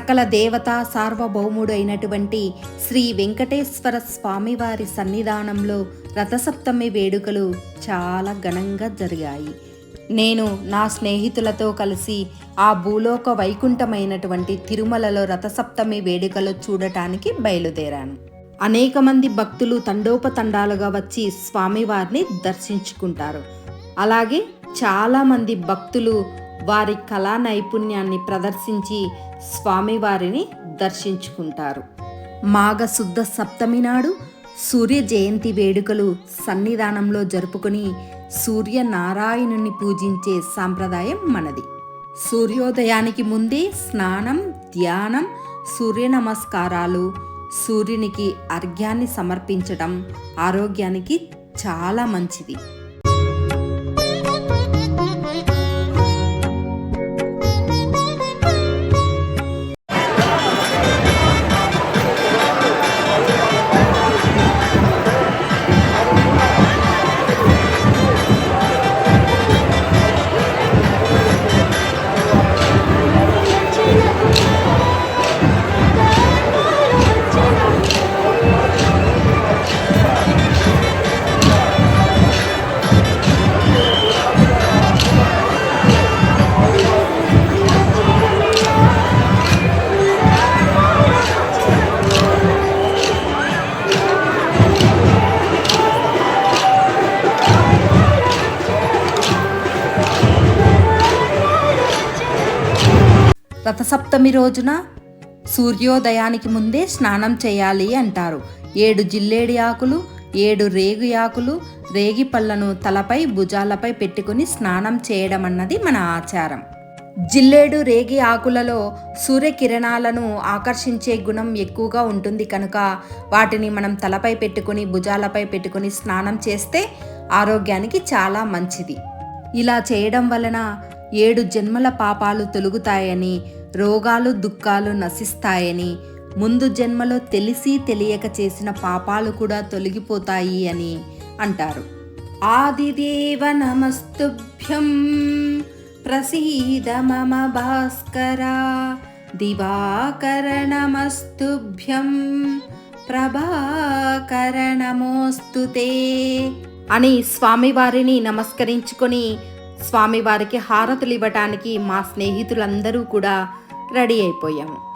సకల దేవతా సార్వభౌముడు అయినటువంటి శ్రీ వెంకటేశ్వర స్వామివారి సన్నిధానంలో రథసప్తమి వేడుకలు చాలా ఘనంగా జరిగాయి. నేను నా స్నేహితులతో కలిసి ఆ భూలోక వైకుంఠమైనటువంటి తిరుమలలో రథసప్తమి వేడుకలు చూడటానికి బయలుదేరాను. అనేక మంది భక్తులు తండోపతండాలుగా వచ్చి స్వామివారిని దర్శించుకుంటారు. అలాగే చాలామంది భక్తులు వారి కళా నైపుణ్యాన్ని ప్రదర్శించి స్వామివారిని దర్శించుకుంటారు. మాఘశుద్ధ సప్తమి నాడు సూర్య జయంతి వేడుకలు సన్నిధానంలో జరుపుకొని సూర్యనారాయణుని పూజించే సాంప్రదాయం మనది. సూర్యోదయానికి ముందే స్నానం ధ్యానం సూర్య నమస్కారాలు సూర్యునికి అర్ఘ్యాన్ని సమర్పించడం ఆరోగ్యానికి చాలా మంచిది. రథసప్తమి రోజున సూర్యోదయానికి ముందే స్నానం చేయాలి అంటారు. ఏడు జిల్లేడి ఆకులు ఏడు రేగు ఆకులు రేగి పళ్ళను తలపై భుజాలపై పెట్టుకుని స్నానం చేయడం అన్నది మన ఆచారం. జిల్లేడు రేగి ఆకులలో సూర్యకిరణాలను ఆకర్షించే గుణం ఎక్కువగా ఉంటుంది కనుక వాటిని మనం తలపై పెట్టుకుని భుజాలపై పెట్టుకుని స్నానం చేస్తే ఆరోగ్యానికి చాలా మంచిది. ఇలా చేయడం వలన ఏడు జన్మల పాపాలు తొలుగుతాయని రోగాలు దుఃఖాలు నశిస్తాయని ముందు జన్మలో తెలిసి తెలియక చేసిన పాపాలు కూడా తొలగిపోతాయి అని అంటారు. ఆదిదేవ నమస్తుభ్యం ప్రసీద మమ భాస్కర దివాకర నమస్తుభ్యం ప్రభాకర నమోస్తుతే అని స్వామివారిని నమస్కరించుకొని స్వామివారికి హారతులు ఇవ్వటానికి మా స్నేహితులందరూ కూడా రెడీ అయిపోయాము.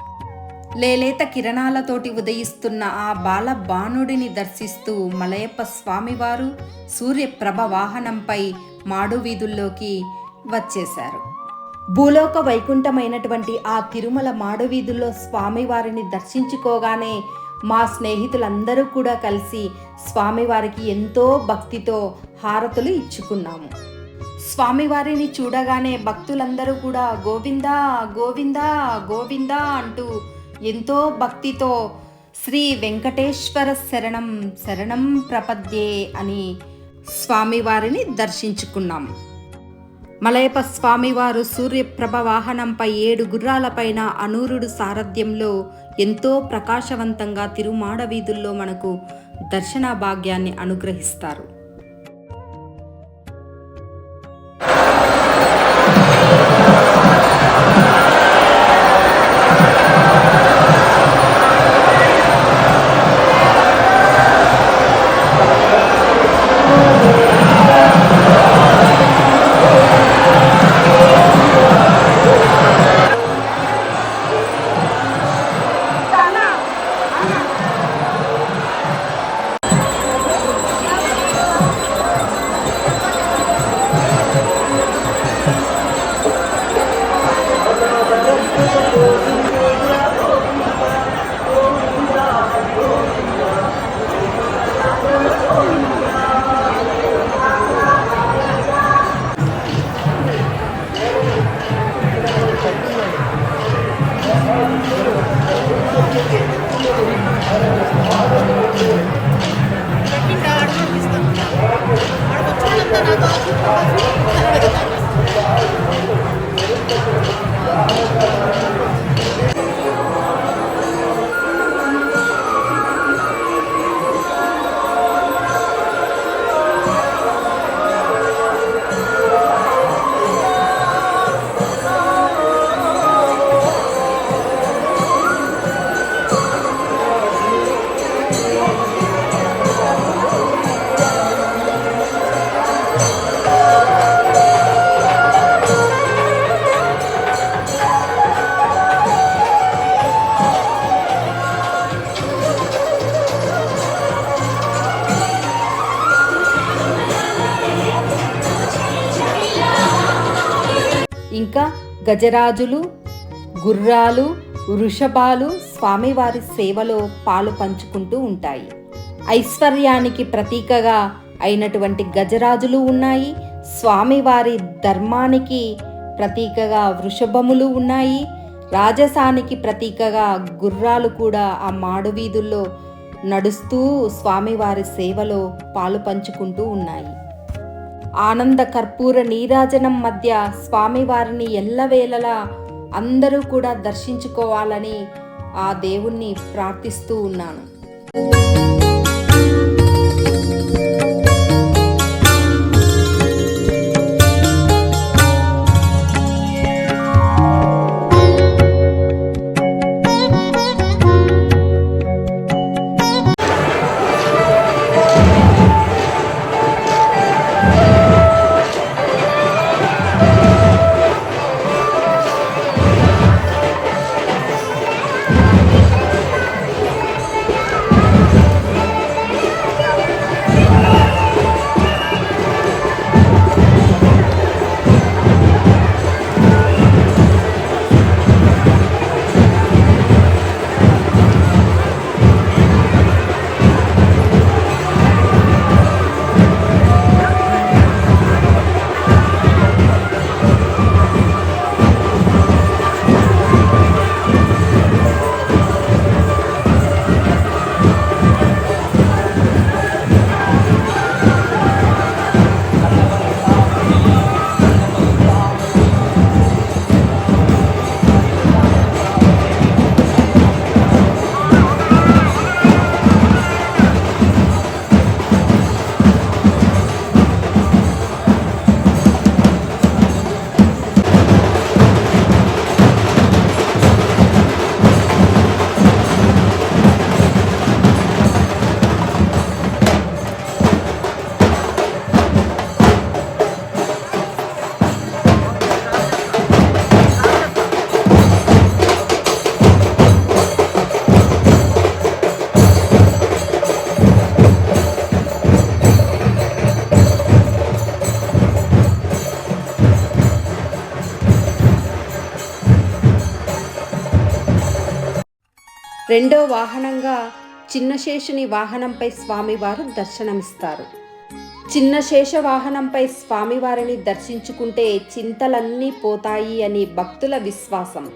లేలేత కిరణాలతోటి ఉదయిస్తున్న ఆ బాల బాణుడిని దర్శిస్తూ మలయప్ప స్వామివారు సూర్యప్రభ వాహనంపై మాడు వీధుల్లోకి వచ్చేశారు. భూలోక వైకుంఠమైనటువంటి ఆ తిరుమల మాడు వీధుల్లో స్వామివారిని దర్శించుకోగానే మా స్నేహితులందరూ కూడా కలిసి స్వామివారికి ఎంతో భక్తితో హారతులు ఇచ్చుకున్నాము. స్వామివారిని చూడగానే భక్తులందరూ కూడా గోవిందా గోవిందా గోవిందా అంటూ ఎంతో భక్తితో శ్రీ వెంకటేశ్వర శరణం శరణం ప్రపద్యే అని స్వామివారిని దర్శించుకున్నాం. మలయప స్వామివారు సూర్యప్రభ వాహనంపై ఏడు గుర్రాలపైన అనూరుడు సారథ్యంలో ఎంతో ప్రకాశవంతంగా తిరుమాడ వీధుల్లో మనకు దర్శన భాగ్యాన్ని అనుగ్రహిస్తారు. గజరాజులు గుర్రాలు వృషభాలు స్వామివారి సేవలో పాలు పంచుకుంటూ ఉంటాయి. ఐశ్వర్యానికి ప్రతీకగా అయినటువంటి గజరాజులు ఉన్నాయి. స్వామివారి ధర్మానికి ప్రతీకగా వృషభములు ఉన్నాయి. రాజసానికి ప్రతీకగా గుర్రాలు కూడా ఆ మాడు వీధుల్లో నడుస్తూ స్వామివారి సేవలో పాలు పంచుకుంటూ ఉన్నాయి. ఆనంద కర్పూర నీరాజనం మధ్య స్వామివారిని ఎల్లవేళలా అందరూ కూడా దర్శించుకోవాలని ఆ దేవుణ్ణి ప్రార్థిస్తూ ఉన్నాను. రెండో వాహనంగా చిన్నశేషుని వాహనంపై స్వామివారు దర్శనమిస్తారు. చిన్న శేష వాహనంపై స్వామివారిని దర్శించుకుంటే చింతలన్నీ పోతాయి అని భక్తుల విశ్వాసం.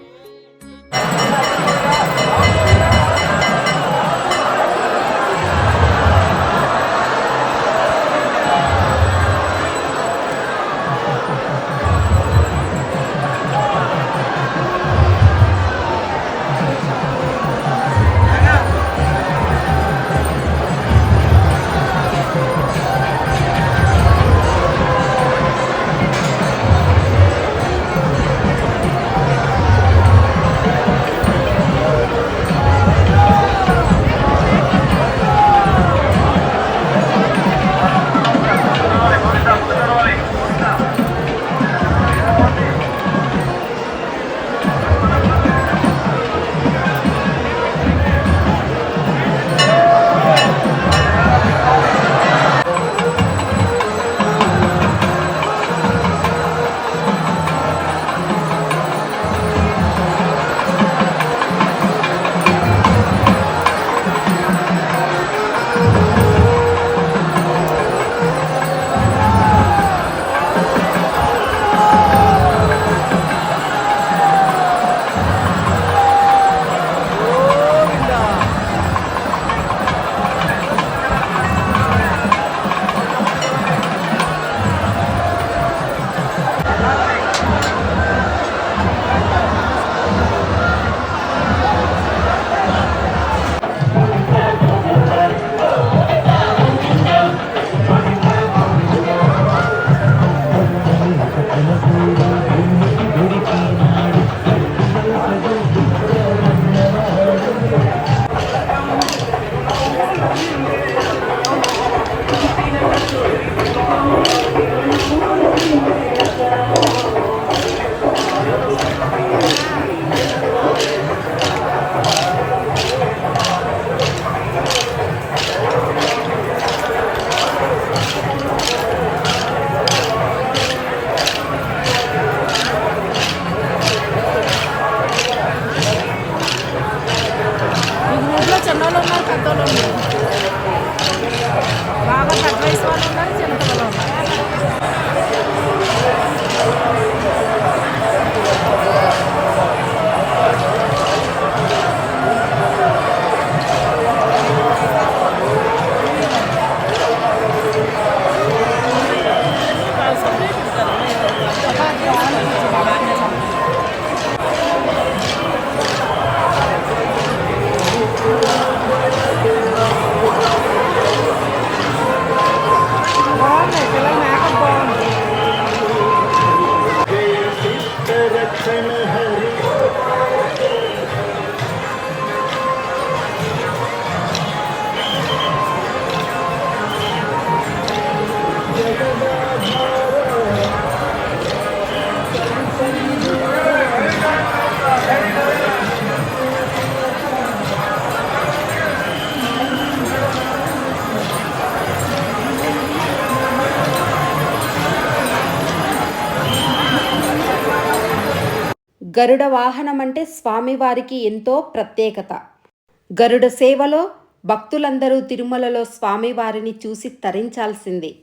గరుడ వాహనం అంటే స్వామివారికి ఎంతో ప్రత్యేకత. గరుడ సేవలో భక్తులందరూ తిరుమలలో స్వామివారిని చూసి తరించాల్సిందే.